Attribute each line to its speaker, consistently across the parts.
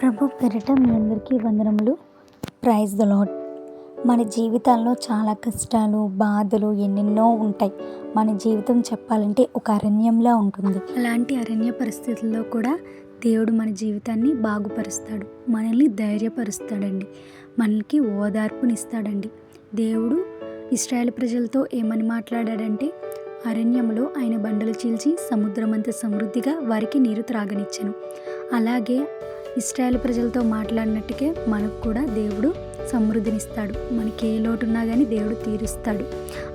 Speaker 1: ప్రభు పెరట మీ అందరికీ వందనములు. Praise the lord మన జీవితాల్లో చాలా కష్టాలు బాధలు ఎన్నెన్నో ఉంటాయి. మన జీవితం చెప్పాలంటే ఒక అరణ్యంలా ఉంటుంది. అలాంటి అరణ్య పరిస్థితుల్లో కూడా దేవుడు మన జీవితాన్ని బాగుపరుస్తాడు. మనల్ని ధైర్యపరుస్తాడండి. మనకి ఓదార్పునిస్తాడండి. దేవుడు ఇస్రాయల్ ప్రజలతో ఏమని మాట్లాడాడంటే అరణ్యంలో ఆయన బండలు చీల్చి సముద్రమంత సమృద్ధిగా వారికి నీరు త్రాగనిచ్చాను. అలాగే ఇస్రాయేల్ ప్రజలతో మాట్లాడినట్టుకే మనకు కూడా దేవుడు సమృద్ధినిస్తాడు. మనకి ఏ లోటు ఉన్నా కానీ దేవుడు తీరుస్తాడు.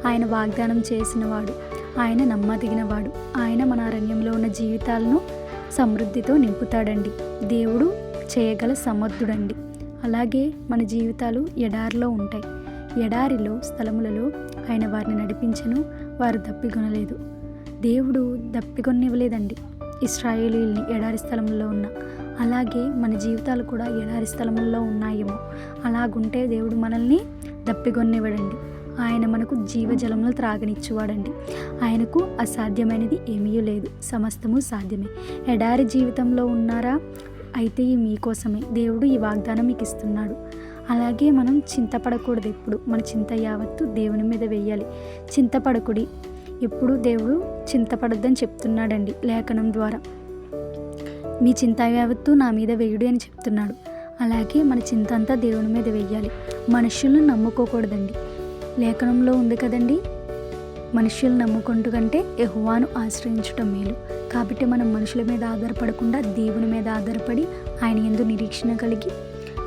Speaker 1: ఆయన వాగ్దానం చేసినవాడు ఆయన నమ్మదగినవాడు. ఆయన మన అరణ్యంలో ఉన్న జీవితాలను సమృద్ధితో నింపుతాడండి. దేవుడు చేయగల సమర్థుడండి. అలాగే మన జీవితాలు ఎడారిలో ఉంటాయి. ఎడారిలో స్థలములలో ఆయన వారిని నడిపించను వారు దప్పికొనలేదు దేవుడు దప్పికొనివ్వలేదండి ఇస్రాయేలీల్ని ఎడారి స్థలంలో ఉన్న అలాగే మన జీవితాలు కూడా ఎడారి స్థలముల్లో ఉన్నాయేమో. అలాగుంటే దేవుడు మనల్ని దప్పిగొన్నివ్వడండి ఆయన మనకు జీవజలములు త్రాగనిచ్చువాడండి. ఆయనకు అసాధ్యమైనది ఏమీ లేదు. సమస్తము సాధ్యమే. ఎడారి జీవితంలో ఉన్నారా? అయితే ఈ మీకోసమే దేవుడు ఈ వాగ్దానం మీకు ఇస్తున్నాడు అలాగే మనం చింతపడకూడదు ఎప్పుడు. మన చింత యావత్తు దేవుని మీద వెయ్యాలి చింతపడకుడి. ఎప్పుడు దేవుడు చింతపడొద్దని చెప్తున్నాడండి లేఖనం ద్వారా. మీ చింత యావత్తు నా మీద వేయుడు అని చెప్తున్నాడు. అలాగే మన చింత అంతా దేవుని మీద వెయ్యాలి మనుషులను నమ్ముకోకూడదండి. లేఖనంలో ఉంది కదండి? మనుషులు నమ్ముకుంటూ కంటే యహువాను ఆశ్రయించటం మేలు. కాబట్టి మనం మనుషుల మీద ఆధారపడకుండా దేవుని మీద ఆధారపడి ఆయన ఎందు నిరీక్షణ కలిగి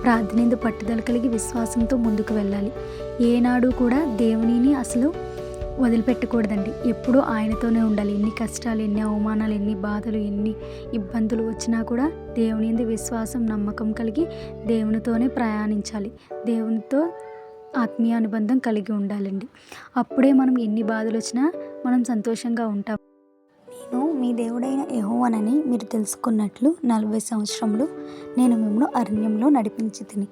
Speaker 1: ప్రార్థన ఎందు పట్టుదల కలిగి విశ్వాసంతో ముందుకు వెళ్ళాలి. ఏనాడు కూడా దేవునిని అసలు వదిలిపెట్టకూడదండి. ఎప్పుడూ ఆయనతోనే ఉండాలి. ఎన్ని కష్టాలు ఎన్ని అవమానాలు ఎన్ని బాధలు ఎన్ని ఇబ్బందులు వచ్చినా కూడా దేవుని విశ్వాసం నమ్మకం కలిగి దేవునితోనే ప్రయాణించాలి. దేవునితో ఆత్మీయ అనుబంధం కలిగి ఉండాలండి. అప్పుడే మనం ఎన్ని బాధలు వచ్చినా మనం సంతోషంగా ఉంటాం. నేను మీ దేవుడైన యహోవనని మీరు తెలుసుకున్నట్లు నలభై సంవత్సరంలో నేను మిమ్మల్ని అరణ్యంలో నడిపించి తిని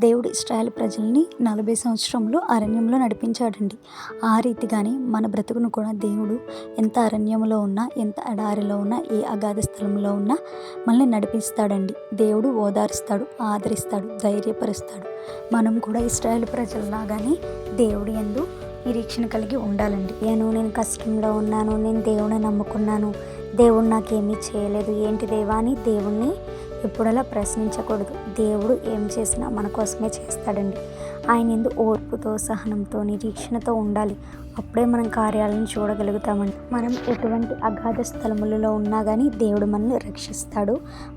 Speaker 1: దేవుడు ఇస్రాయల్ ప్రజల్ని నలభై సంవత్సరంలో అరణ్యంలో నడిపించాడండి. ఆ రీతిగానే మన బ్రతుకును కూడా దేవుడు ఎంత అరణ్యంలో ఉన్నా ఎంత ఎడారిలో ఉన్నా ఏ అగాధ స్థలంలో ఉన్నా మనల్ని నడిపిస్తాడండి. దేవుడు ఓదారుస్తాడు ఆదరిస్తాడు ధైర్యపరుస్తాడు. మనం కూడా ఇస్రాయల్ ప్రజల్లాగానే దేవుడు ఎందు నిరీక్షణ కలిగి ఉండాలండి. నేను నేను కష్టంలో ఉన్నాను నేను దేవుని నమ్ముకున్నాను. దేవుడు నాకేమీ చేయలేదు. ఏంటి దేవా అని దేవుణ్ణి ఎప్పుడలా ప్రశ్నించకూడదు. దేవుడు ఏం చేసినా మన కోసమే చేస్తాడండి. ఆయన ఎందు ఓర్పుతో సహనంతో నిరీక్షణతో ఉండాలి. అప్పుడే మనం కార్యాలను చూడగలుగుతామండి. మనం ఎటువంటి అగాధ స్థలములలో ఉన్నా కానీ దేవుడు మనల్ని రక్షిస్తాడు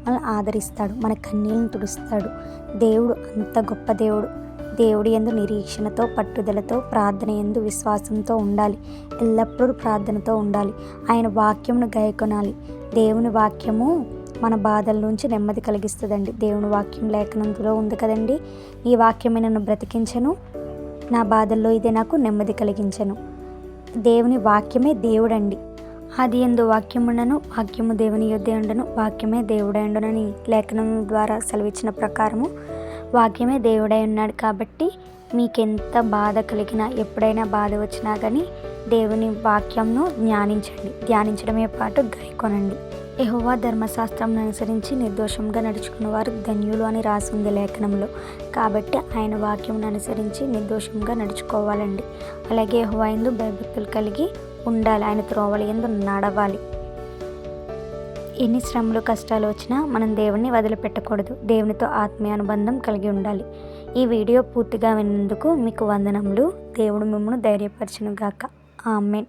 Speaker 1: మనల్ని ఆదరిస్తాడు మన కన్నీళ్ళని తుడుస్తాడు. దేవుడు అంత గొప్ప దేవుడు. దేవుడి ఎందు నిరీక్షణతో పట్టుదలతో ప్రార్థన ఎందు విశ్వాసంతో ఉండాలి. ఎల్లప్పుడూ ప్రార్థనతో ఉండాలి. ఆయన వాక్యమును గాయకొనాలి దేవుని వాక్యము మన బాధల నుంచి నెమ్మది కలిగిస్తుందండి. దేవుని వాక్యం లేఖనంలో ఉంది కదండి. ఈ వాక్యమే నన్ను బ్రతికించను. నా బాధల్లో ఇదే నాకు నెమ్మది కలిగించను. దేవుని వాక్యమే దేవుడండి. అది ఎందు వాక్యముండను వాక్యము దేవుని యుద్ధ ఉండను. వాక్యమే దేవుడై ఉండనని లేఖనం ద్వారా సెలవిచ్చిన ప్రకారము వాక్యమే దేవుడై ఉన్నాడు కాబట్టి మీకెంత బాధ కలిగినా ఎప్పుడైనా బాధ వచ్చినా కానీ దేవుని వాక్యంను ధ్యానించండి. ధ్యానించడమే పాటు గాయకొనండి యహోవా ధర్మశాస్త్రం అనుసరించి నిర్దోషంగా నడుచుకున్న వారు ధన్యులు అని రాసింది లేఖనంలో. కాబట్టి ఆయన వాక్యం అనుసరించి నిర్దోషంగా నడుచుకోవాలండి. అలాగే యహోవా ఎందు భయభక్తులు కలిగి ఉండాలి. ఆయన త్రోవల ఎందు నడవాలి. ఎన్ని శ్రమలు కష్టాలు వచ్చినా మనం దేవుణ్ణి వదిలిపెట్టకూడదు. దేవునితో ఆత్మీయ అనుబంధం కలిగి ఉండాలి. ఈ వీడియో పూర్తిగా విన్నందుకు మీకు వందనములు. దేవుడు మిమ్మల్ని ధైర్యపరచును గాక ఆమెన్.